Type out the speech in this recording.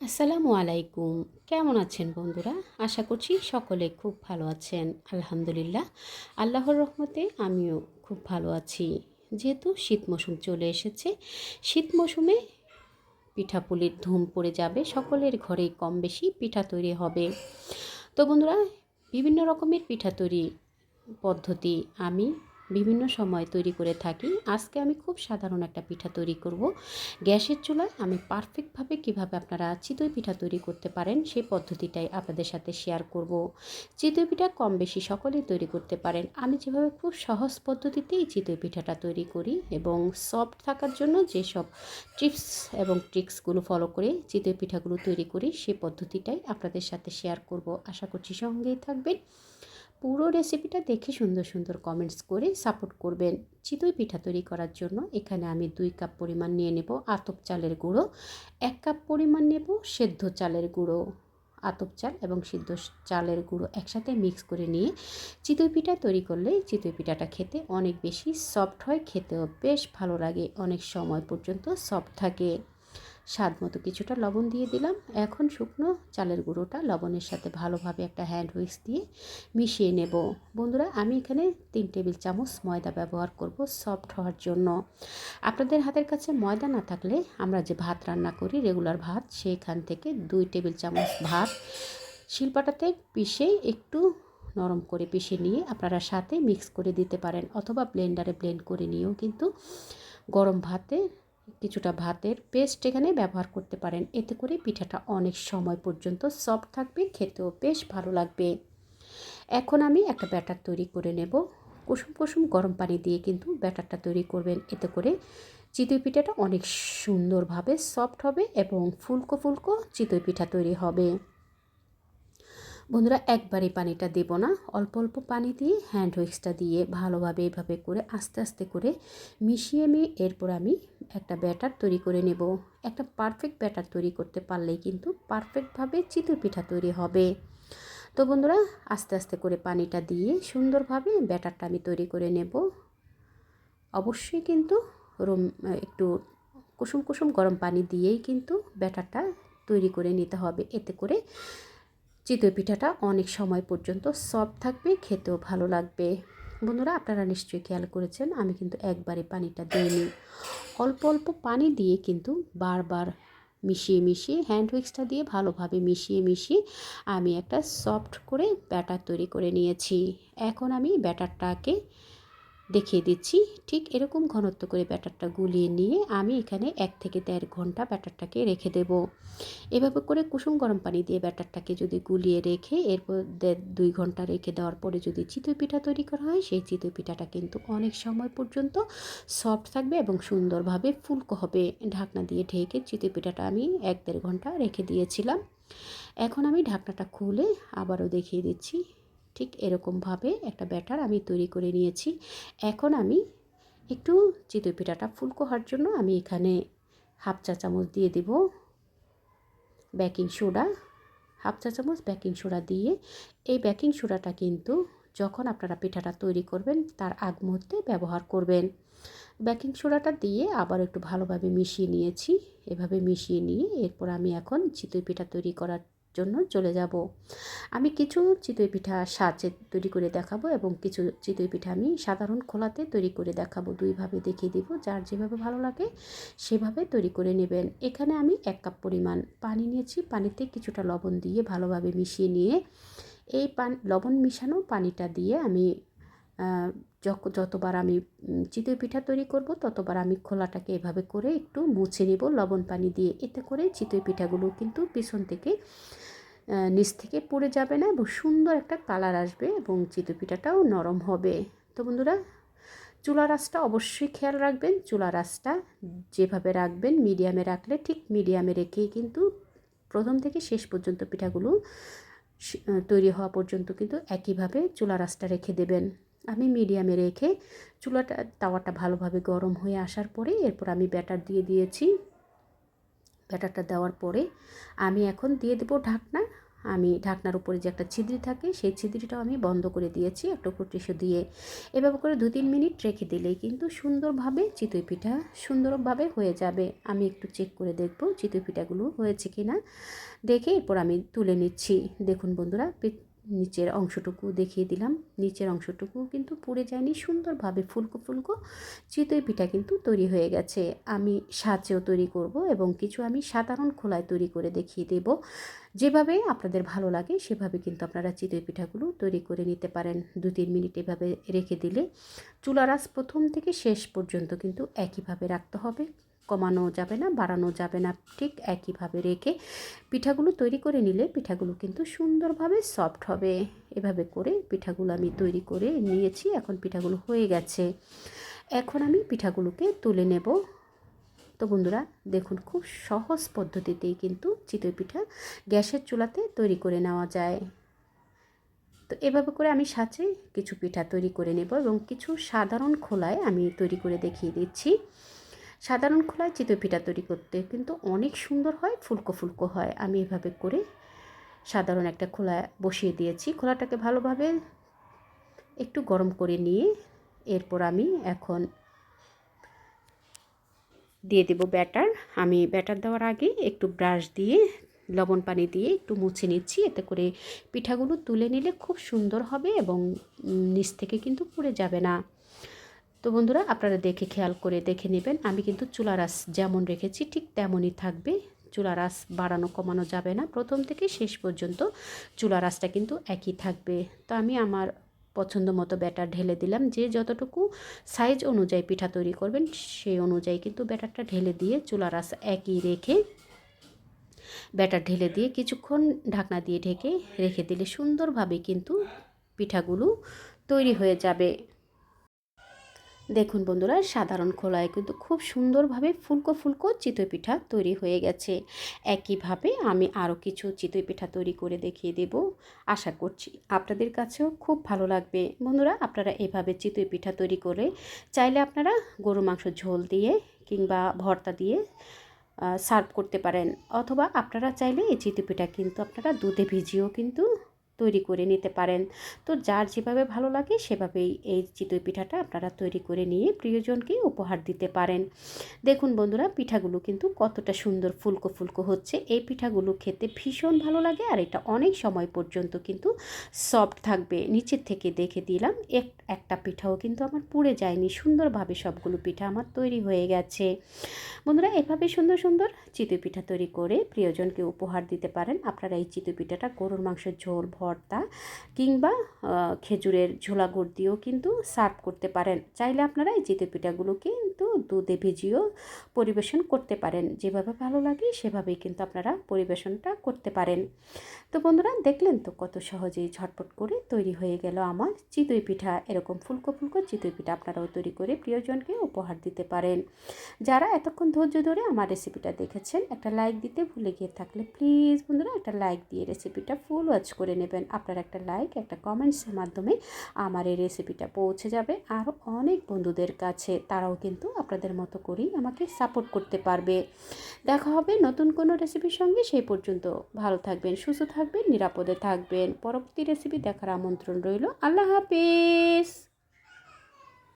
আসসালামু আলাইকুম। কেমন আছেন বন্ধুরা? আশা করছি সকলে খুব ভালো আছেন। আলহামদুলিল্লাহ। আল্লাহর রহমতে আমিও খুব ভালো আছি। যেহেতু শীত মৌসুম চলে এসেছে, শীত মৌসুমে পিঠাপুলির ধুম পড়ে যাবে, সকলের ঘরেই কম বেশি পিঠা তৈরি হবে। তো বন্ধুরা, বিভিন্ন রকমের পিঠা তৈরি পদ্ধতি আমি বিভিন্ন সময় তৈরি করে থাকি। আজকে আমি খুব সাধারণ একটা পিঠা তৈরি করব। গ্যাসের চুলায় আমি পারফেক্টভাবে কীভাবে আপনারা চিতই পিঠা তৈরি করতে পারেন, সেই পদ্ধতিটাই আপনাদের সাথে শেয়ার করব। চিতই পিঠা কম বেশি সকলেই তৈরি করতে পারেন। আমি যেভাবে খুব সহজ পদ্ধতিতেই চিতই পিঠাটা তৈরি করি এবং সফট থাকার জন্য যেসব টিপস এবং ট্রিক্সগুলো ফলো করে চিতই পিঠাগুলো তৈরি করি, সেই পদ্ধতিটাই আপনাদের সাথে শেয়ার করব। আশা করছি সঙ্গেই থাকবেন। পুরো রেসিপিটা দেখে সুন্দর সুন্দর কমেন্টস করে সাপোর্ট করবেন। চিতই পিঠা তৈরি করার জন্য এখানে আমি দুই কাপ পরিমাণ নিয়ে নেব আতপ চালের গুঁড়ো, এক কাপ পরিমাণ নেব সেদ্ধ চালের গুঁড়ো, আতপ চাল এবং সিদ্ধ চালের গুঁড়ো একসাথে মিক্স করে নিয়ে চিতই পিঠা তৈরি করলে চিতই পিঠাটা খেতে অনেক বেশি সফট হয়, খেতেও বেশ ভালো লাগে, অনেক সময় পর্যন্ত সফট থাকে। স্বাদ মতো কিছুটা লবণ দিয়ে দিলাম। এখন শুকনো চালের গুঁড়োটা লবণের সাথে ভালোভাবে একটা হ্যান্ড হুইক্স দিয়ে মিশিয়ে নেব। বন্ধুরা, আমি এখানে তিন টেবিল চামচ ময়দা ব্যবহার করব সফট হওয়ার জন্য। আপনাদের হাতের কাছে ময়দা না থাকলে আমরা যে ভাত রান্না করি রেগুলার ভাত, সেইখান থেকে দুই টেবিল চামচ ভাত শিলপাটাতে পিষে একটু নরম করে পিষে নিয়ে আপনারা সাথে মিক্স করে দিতে পারেন অথবা ব্লেন্ডারে ব্লেন্ড করে নিয়েও কিন্তু গরম ভাতে কিছুটা ভাতের পেস্ট এখানে ব্যবহার করতে পারেন। এতে করে পিঠাটা অনেক সময় পর্যন্ত সফট থাকবে, খেতেও বেশ ভালো লাগবে। এখন আমি একটা ব্যাটার তৈরি করে নেব। কুসুম কুসুম গরম পানি দিয়ে কিন্তু ব্যাটারটা তৈরি করবেন। এতে করে চিতই পিঠাটা অনেক সুন্দরভাবে সফট হবে এবং ফুলকো ফুলকো চিতই পিঠা তৈরি হবে। বন্ধুরা একবারে পানিটা দেব না। অল্প অল্প পানি দিয়ে হ্যান্ড উইক্সটা দিয়ে ভালোভাবে এভাবে করে আস্তে আস্তে করে মিশিয়ে নিয়ে এরপর আমি একটা ব্যাটার তৈরি করে নেব। একটা পারফেক্ট ব্যাটার তৈরি করতে পারলেই কিন্তু পারফেক্টভাবে চিতই পিঠা তৈরি হবে। তো বন্ধুরা, আস্তে আস্তে করে পানিটা দিয়ে সুন্দরভাবে ব্যাটারটা আমি তৈরি করে নেব। অবশ্যই কিন্তু রুম, একটু কুসুম কুসুম গরম পানি দিয়েই কিন্তু ব্যাটারটা তৈরি করে নিতে হবে। এতে করে চিতই পিঠাটা অনেক সময় পর্যন্ত সফট থাকবে, খেতেও ভালো লাগবে। বন্ধুরা, আপনারা নিশ্চয়ই খেয়াল করেছেন, আমি কিন্তু একবারে পানিটা দিইনি। অল্প অল্প পানি দিয়ে কিন্তু বারবার মিশিয়ে মিশিয়ে হ্যান্ড উইক্সটা দিয়ে ভালোভাবে মিশিয়ে মিশিয়ে আমি একটা সফট করে ব্যাটার তৈরি করে নিয়েছি। এখন আমি ব্যাটারটাকে দেখিয়ে দিচ্ছি। ঠিক এরকম ঘনত্ব করে ব্যাটারটা গুলিয়ে নিয়ে আমি এখানে এক থেকে দেড় ঘণ্টা ব্যাটারটাকে রেখে দেব। এভাবে করে কুসুম গরম পানি দিয়ে ব্যাটারটাকে যদি গুলিয়ে রেখে এরপর দেড় দুই ঘণ্টা রেখে দেওয়ার পরে যদি চিতই পিঠা তৈরি করা হয়, সেই চিতই পিঠাটা কিন্তু অনেক সময় পর্যন্ত সফট থাকবে এবং সুন্দরভাবে ফুলকো হবে। ঢাকনা দিয়ে ঢেকে চিতই পিঠাটা আমি এক দেড় ঘণ্টা রেখে দিয়েছিলাম। এখন আমি ঢাকনাটা খুলে আবারও দেখিয়ে দিচ্ছি। ঠিক এরকমভাবে একটা ব্যাটার আমি তৈরি করে নিয়েছি। এখন আমি একটু চিতই পিঠাটা ফুলকো হওয়ার জন্য আমি এখানে হাফ চা চামচ দিয়ে দেব বেকিং সোডা। হাফ চা চামচ বেকিং সোডা দিয়ে এই বেকিং সোডাটা কিন্তু যখন আপনারা পিঠাটা তৈরি করবেন তার আগ মুহূর্তে ব্যবহার করবেন। বেকিং সোডাটা দিয়ে আবার একটু ভালোভাবে মিশিয়ে নিয়েছি। এভাবে মিশিয়ে নিয়ে এরপর আমি এখন চিতই পিঠা তৈরি করার জন্য চলে যাব। আমি কিছু চিতই পিঠা সাজে তৈরি করে দেখাবো এবং কিছু চিতই পিঠা আমি সাধারণ খোলাতে তৈরি করে দেখাবো। দুইভাবে দেখিয়ে দিব, যার যেভাবে ভালো লাগে সেভাবে তৈরি করে নেবেন। এখানে আমি এক কাপ পরিমাণ পানি নিয়েছি। পানিতে কিছুটা লবণ দিয়ে ভালোভাবে মিশিয়ে নিয়ে এই পান, লবণ মিশানো পানিটা দিয়ে আমি যতবার আমি চিতই পিঠা তৈরি করব, ততবার আমি খোলাটাকে এভাবে করে একটু মুছে নেব, লবণ পানি দিয়ে। এতে করে চিতই পিঠাগুলো কিন্তু পিছন থেকে নিচ থেকে পড়ে যাবে না এবং সুন্দর একটা কালার আসবে এবং চিতই পিঠাটাও নরম হবে। তো বন্ধুরা, চুলা রাসটা অবশ্যই খেয়াল রাখবেন। চুলা রাসটা যেভাবে রাখবেন, মিডিয়ামে রাখলে ঠিক মিডিয়ামে রেখেই কিন্তু প্রথম থেকে শেষ পর্যন্ত পিঠাগুলো তৈরি হওয়া পর্যন্ত কিন্তু একইভাবে চুলা রাসটা রেখে দেবেন। আমি মিডিয়ামে রেখে চুলাটা, তাওয়াটা ভালোভাবে গরম হয়ে আসার পরে এরপর আমি ব্যাটার দিয়ে দিয়েছি। ব্যাটারটা দেওয়ার পরে আমি এখন দিয়ে দেবো ঢাকনা। আমি ঢাকনার উপরে যে একটা ছিদ্রি থাকে, সেই ছিদ্রিটাও আমি বন্ধ করে দিয়েছি একটা টিস্যু দিয়ে। এভাবে করে দু তিন মিনিট রেখে দিলেই কিন্তু সুন্দরভাবে চিতই পিঠা সুন্দরভাবে হয়ে যাবে। আমি একটু চেক করে দেখব চিতই পিঠাগুলো হয়েছে কি না দেখে এরপর আমি তুলে নিচ্ছি। দেখুন বন্ধুরা নিচের অংশটুকু দেখিয়ে দিলাম। নিচের অংশটুকু কিন্তু পুড়ে যায়নি, সুন্দরভাবে ফুলকো ফুলকো চিতই পিঠা কিন্তু তৈরি হয়ে গেছে। আমি সাজেও তৈরি করব এবং কিছু আমি সাধারণ খোলায় তৈরি করে দেখিয়ে দেব। যেভাবে আপনাদের ভালো লাগে, সেভাবে কিন্তু আপনারা চিতই পিঠাগুলো তৈরি করে নিতে পারেন। দু তিন মিনিট এভাবে রেখে দিলে চুলারাস প্রথম থেকে শেষ পর্যন্ত কিন্তু একইভাবে রাখতে হবে। কমানো যাবে না, বাড়ানো যাবে না। ঠিক একইভাবে রেখে পিঠাগুলো তৈরি করে নিলে পিঠাগুলো কিন্তু সুন্দরভাবে সফট হবে। এভাবে করে পিঠাগুলো আমি তৈরি করে নিয়েছি, এখন পিঠাগুলো হয়ে গেছে। এখন আমি পিঠাগুলোকে তুলে নেব। তো বন্ধুরা, দেখুন খুব সহজ পদ্ধতিতেই কিন্তু চিতই পিঠা গ্যাসের চুলাতে তৈরি করে নেওয়া যায়। তো এভাবে করে আমি সাথে কিছু পিঠা তৈরি করে নেব এবং কিছু সাধারণ খোলায় আমি তৈরি করে দেখিয়ে দিচ্ছি। সাধারণ খোলায় চিতই পিঠা তৈরি করতে কিন্তু অনেক সুন্দর হয়, ফুলকো ফুলকো হয়। আমি এভাবে করে সাধারণ একটা খোলা বসিয়ে দিয়েছি। খোলাটাকে ভালোভাবে একটু গরম করে নিয়ে এরপর আমি এখন দিয়ে দেব ব্যাটার। আমি ব্যাটার দেওয়ার আগে একটু ব্রাশ দিয়ে, লবণ পানি দিয়ে একটু মুছে নিচ্ছি। এতে করে পিঠাগুলো তুলে নিলে খুব সুন্দর হবে এবং নিচ থেকে কিন্তু পুড়ে যাবে না। তো বন্ধুরা, আপনারা দেখে খেয়াল করে দেখে নেবেন। আমি কিন্তু চুলার আস যেমন রেখেছি, ঠিক তেমনই থাকবে। চুলার আস বাড়ানো কমানো যাবে না। প্রথম থেকে শেষ পর্যন্ত চুলার আসটা কিন্তু একই থাকবে। তো আমি আমার পছন্দ মতো ব্যাটার ঢেলে দিলাম। যে যতটুকু সাইজ অনুযায়ী পিঠা তৈরি করবেন, সেই অনুযায়ী কিন্তু ব্যাটারটা ঢেলে দিয়ে চুলার আস একই রেখে ব্যাটার ঢেলে দিয়ে কিছুক্ষণ ঢাকনা দিয়ে ঢেকে রেখে দিলে সুন্দরভাবে কিন্তু পিঠাগুলো তৈরি হয়ে যাবে। দেখুন বন্ধুরা, সাধারণ খোলায় কিন্তু খুব সুন্দরভাবে ফুলকো ফুলকো চিতই পিঠা তৈরি হয়ে গেছে। একইভাবে আমি আরও কিছু চিতই পিঠা তৈরি করে দেখিয়ে দেব। আশা করছি আপনাদের কাছেও খুব ভালো লাগবে। বন্ধুরা, আপনারা এভাবে চিতই পিঠা তৈরি করে চাইলে আপনারা গরু মাংস ঝোল দিয়ে কিংবা ভর্তা দিয়ে সার্ভ করতে পারেন। অথবা আপনারা চাইলে এই চিতই পিঠা কিন্তু আপনারা দুধে ভিজিয়েও কিন্তু তৈরি করে নিতে পারেন। তো যার যেভাবে ভালো লাগে সেভাবেই এই চিতই পিঠাটা আপনারা তৈরি করে নিয়ে প্রিয়জনকে উপহার দিতে পারেন। দেখুন বন্ধুরা, পিঠাগুলো কিন্তু কতটা সুন্দর ফুলকো ফুলকো হচ্ছে। এই পিঠাগুলো খেতে ভীষণ ভালো লাগে আর এটা অনেক সময় পর্যন্ত কিন্তু সফট থাকবে। নিচের থেকে দেখে দিলাম, এক, একটা পিঠাও কিন্তু আমার পুড়ে যায়নি। সুন্দরভাবে সবগুলো পিঠা আমার তৈরি হয়ে গেছে। বন্ধুরা, এভাবে সুন্দর সুন্দর চিতই পিঠা তৈরি করে প্রিয়জনকে উপহার দিতে পারেন। আপনারা এই চিতই পিঠাটা গরুর মাংসের ঝোল ভর্তা কিংবা খেজুরের ঝোলা গুড় দিয়েও কিন্তু সার্ভ করতে পারেন। চাইলে আপনারা এই চিতই পিঠাগুলো কিন্তু দুধে ভিজিয়েও পরিবেশন করতে পারেন। যেভাবে ভালো লাগে সেভাবেই কিন্তু আপনারা পরিবেশনটা করতে পারেন। তো বন্ধুরা, দেখলেন তো কত সহজেই ঝটপট করে তৈরি হয়ে গেল আমার চিতই পিঠা। এরকম ফুলকো ফুলকো চিতই পিঠা আপনারাও তৈরি করে প্রিয়জনকে উপহার দিতে পারেন। যারা এতক্ষণ ধৈর্য ধরে আমার রেসিপিটা দেখেছেন, একটা লাইক দিতে ভুলে গিয়ে থাকলে প্লিজ বন্ধুরা, একটা লাইক দিয়ে রেসিপিটা ফুল ওয়াচ করে নেবেন। আপনার একটা লাইক একটা কমেন্টসের মাধ্যমে আমার এই রেসিপিটা পৌঁছে যাবে। আরও অনেক বন্ধুদের কাছে তারাও কিন্তু আপনাদের মতো করেই আমাকে সাপোর্ট করতে পারবে। দেখা হবে নতুন কোনো রেসিপির সঙ্গে। সেই পর্যন্ত ভালো থাকবেন, সুস্থ থাকবেন, নিরাপদে থাকবেন। পরবর্তী রেসিপি দেখার আমন্ত্রণ রইল। আল্লাহ হাফিজ!